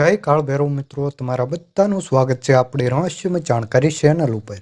જય કાળ ભૈરવ મિત્રો, તમારા બધાનું સ્વાગત છે આપણે રહસ્યમય જાણકારી ચેનલ ઉપર.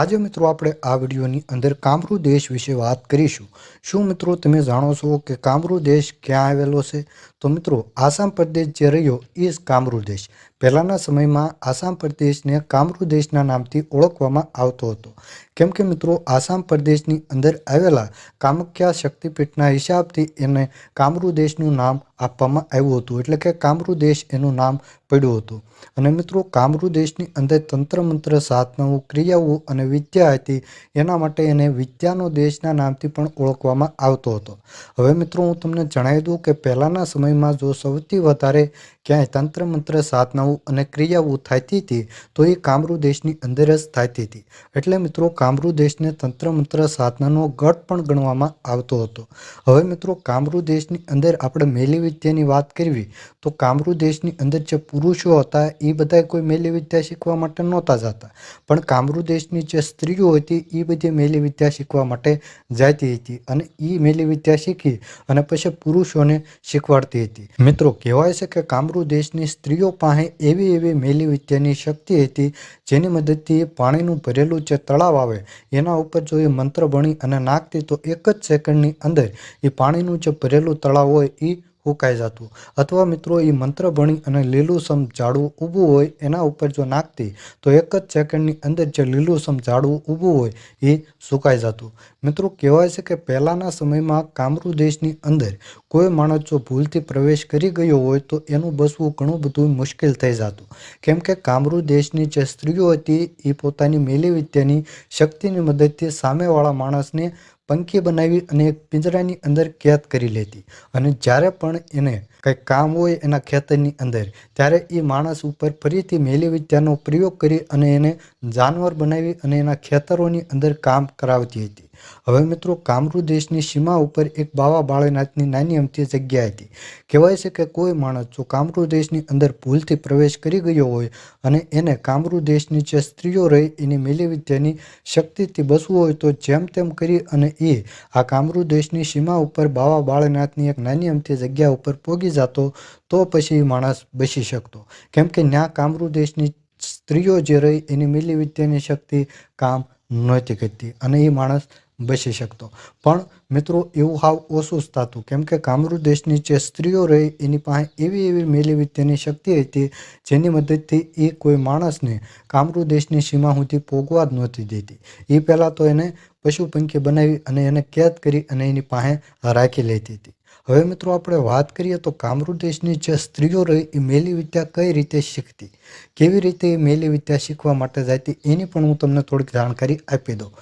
આજે મિત્રો આપણે આ વિડીયોની અંદર કામરૂ દેશ વિશે વાત કરીશું. શું મિત્રો તમે જાણો છો કે કામરૂ દેશ ક્યાં આવેલો છે? તો મિત્રો, આસામ પ્રદેશ જે રહ્યો, એ કામરૂ દેશ. પહેલાંના સમયમાં આસામ પ્રદેશને કામરૂ દેશના નામથી ઓળખવામાં આવતો હતો. કેમ કે મિત્રો, આસામ પ્રદેશની અંદર આવેલા કામખ્યા શક્તિપીઠના હિસાબથી એને કામરૂ દેશનું નામ આપવામાં આવ્યું હતું. એટલે કે કામરૂ દેશ એનું નામ પડ્યું હતું. અને મિત્રો કામરૂ દેશની અંદર તંત્ર મંત્ર સાધનાઓ, ક્રિયાઓ અને વિદ્યા હતી, એના માટે એને વિદ્યાનો દેશના નામથી પણ ઓળખવામાં આવતો હતો. હવે મિત્રો, હું તમને જણાવી દઉં કે પહેલાંના સમયમાં જો સૌથી વધારે ક્યાંય તંત્ર મંત્ર સાધનાઓ અને ક્રિયાઓ થતી હતી, તો એ કામરૂ દેશની અંદર જ થતી હતી. એટલે મિત્રો કામરૂ દેશને તંત્ર મંત્ર સાધનાનો ગઢ પણ ગણવામાં આવતો હતો. હવે મિત્રો કામરૂ દેશની અંદર આપણે મેલી વિદ્યાની વાત કરવી, તો કામરૂ દેશની અંદર જે પુરુષો હતા, એ બધા કોઈ મેલી વિદ્યા શીખવા માટે નહોતા જતા. પણ કામરૂ દેશની જે સ્ત્રીઓ હતી, એ બધી મેલી વિદ્યા શીખવા માટે જતી હતી અને એ મેલી વિદ્યા શીખી અને પછી પુરુષોને શીખવાડતી હતી. મિત્રો, કહેવાય છે કે કામરૂ દેશની સ્ત્રીઓ પાસે એવી એવી મેલી વિદ્યાની શક્તિ હતી, જેની મદદથી પાણીનું ભરેલું જે તળાવ આવે, એના ઉપર જો એ મંત્ર ભણી અને નાખતી તો એક જ સેકન્ડની અંદર એ પાણીનું જે ભરેલું તળાવ હોય એ હુકાઈ જતું. અથવા મિત્રો એ મંત્ર ભણી અને લીલુંસમ ઝાડવું ઊભું હોય, એના ઉપર જો નાખતી, તો એક જ સેકન્ડની અંદર જે લીલુંસમ ઝાડવું ઊભું હોય એ સુકાઈ જતું. મિત્રો, કહેવાય છે કે પહેલાંના સમયમાં કામરૂ દેશની અંદર કોઈ માણસ જો ભૂલથી પ્રવેશ કરી ગયો હોય, તો એનું બસવું ઘણું બધું મુશ્કેલ થઈ જતું. કેમ કે કામરૂ દેશની જે સ્ત્રીઓ હતી એ પોતાની મેલી વિદ્યાની શક્તિની મદદથી સામેવાળા માણસને પંખી બનાવી અને એક પિંજરાની અંદર કેદ કરી લેતી. અને જ્યારે પણ એને કંઈક કામ હોય એના ખેતરની અંદર, ત્યારે એ માણસ ઉપર ફરીથી મેલી વિદ્યાનો પ્રયોગ કરી અને એને જાનવર બનાવી અને એના ખેતરોની અંદર કામ કરાવતી હતી. હવે મિત્રો કામરૂ દેશની સીમા ઉપર એક બાવા બાળાનાથની નાની અમથી જગ્યા હતી. કહેવાય છે કે કોઈ માણસ જો કામરૂ દેશની અંદર ભૂલથી પ્રવેશ કરી ગયો હોય અને એને કામરૂ દેશની જે સ્ત્રીઓ રહી એની મેલી વિદ્યાની શક્તિથી બસવું હોય તો જેમ તેમ કરી અને એ આ કામરૂ દેશની સીમા ઉપર બાવા બાળનાથની એક નાની અમથી જગ્યા ઉપર પોગી જતો, તો પછી માણસ બસી શકતો. કેમ કે ન્યા કામરૂ દેશની સ્ત્રીઓ જે રહી એની મિલી વિદ્યાની શક્તિ કામ નહોતી કરતી અને એ માણસ બચી શકતો. પણ મિત્રો, એવું હાવ ઓછું થતું. કેમ કે કામરૂ દેશની જે સ્ત્રીઓ રહી, એની પાસે એવી એવી મેલી તેની શક્તિ હતી, જેની મદદથી એ કોઈ માણસને કામરૂ દેશની સીમા સુધી પોગવા જ નહોતી દેતી. એ પહેલાં તો એને પશુ પંખી બનાવી અને એને કેદ કરી અને એની પાસે રાખી લેતી હતી. હવે મિત્રો આપણે વાત કરીએ તો કામરૂ દેશની જે સ્ત્રીઓ રહી એ મેલી વિદ્યા કઈ રીતે શીખતી? કેવી રીતે એ મેલી વિદ્યા શીખવા માટે જતી એની પણ હું તમને થોડીક જાણકારી આપી દઉં.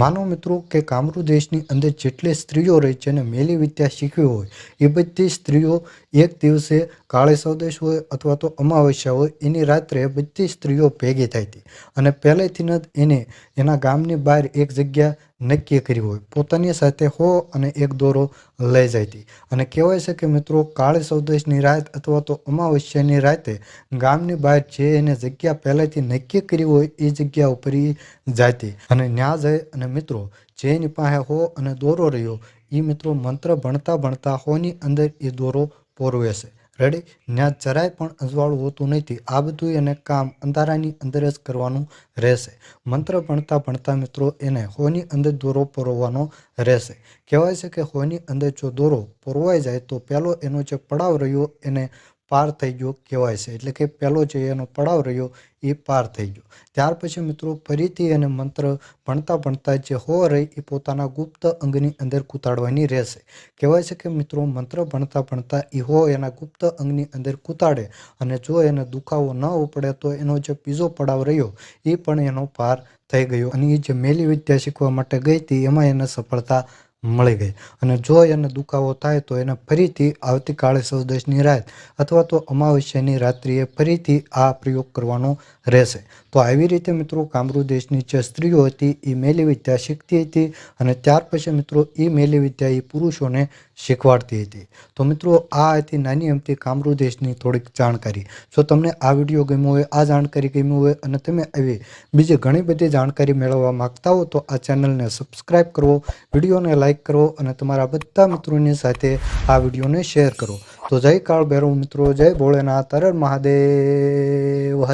માનો મિત્રો કે કામરૂ દેશની અંદર જેટલી સ્ત્રીઓ રહી જેને મેલી વિદ્યા શીખવી હોય, એ બધી સ્ત્રીઓ એક દિવસે કાળે સૌદેશ હોય અથવા તો અમાવસ્યા હોય, એની રાત્રે બધી સ્ત્રીઓ ભેગી થાય હતી અને પહેલેથી જ એને એના ગામની બહાર એક જગ્યા નક્કી કરી હોય. પોતાની સાથે હો અને એક દોરો લઈ જતી અને કહેવાય છે કે મિત્રો, કાળી સૌદેશની રાત અથવા તો અમાવસ્યાની રાતે ગામની બહાર જે એને જગ્યા પહેલેથી નક્કી કરી હોય, એ જગ્યા ઉપર જાતી. અને ન્યા જાય અને મિત્રો જે એની પાસે હો અને દોરો રહ્યો એ મિત્રો મંત્ર ભણતા ભણતા હોની અંદર એ દોરો પોરવે છે. રેડી ત્યાં જરાય પણ અજવાળું હોતું નથી. આ બધું એને કામ અંધારાની અંદર જ કરવાનું રહેશે. મંત્ર ભણતા ભણતા મિત્રો એને હોની અંદર દોરો પરોવવાનો રહેશે. કહેવાય છે કે હોની અંદર જો દોરો પરોવાઈ જાય તો પહેલો એનો જે પડાવ રહ્યો એને પાર થઈ ગયો કહેવાય છે. એટલે કે પહેલો જે એનો પડાવ રહ્યો એ પાર થઈ ગયો. ત્યાર પછી મિત્રો ફરીથી એને મંત્ર ભણતા ભણતા જે હો રહી એ પોતાના ગુપ્ત અંગની અંદર કૂતાડવાની રહેશે. કહેવાય છે કે મિત્રો મંત્ર ભણતા ભણતા એ હો એના ગુપ્ત અંગની અંદર કૂતાડે અને જો એને દુખાવો ન ઉપડે તો એનો જે બીજો પડાવ રહ્યો એ પણ એનો પાર થઈ ગયો. અને એ જે મેલી વિદ્યા શીખવા માટે ગઈ હતી એમાં એને સફળતા મળી ગઈ. અને જો એને દુખાવો થાય તો એને ફરીથી આવતીકાલે સૌદશની રાત અથવા તો અમાવસ્યાની રાત્રિએ ફરીથી આ પ્રયોગ કરવાનો રહેશે. તો આવી રીતે મિત્રો કામરૂ દેશની જે સ્ત્રીઓ હતી એ મેલી વિદ્યા શીખતી હતી અને ત્યાર પછી મિત્રો એ મેલી વિદ્યા એ પુરુષોને શીખવાડતી હતી. તો મિત્રો, આ હતી નાની અમતી કામરૂ દેશની થોડીક જાણકારી. જો તમને આ વીડિયો ગમ્યો હોય, આ જાણકારી ગમ્યું હોય અને તમે આવી બીજી ઘણી બધી જાણકારી મેળવવા માગતા હો, તો આ ચેનલને સબસ્ક્રાઈબ કરવો વિડીયોને લાઇક કરો અને તમારા બધા મિત્રોની સાથે આ વિડીયોને શેર કરો. તો જય કાળ ભૈરવ મિત્રો, જય ભોળેનાથ હર મહાદેવ, હર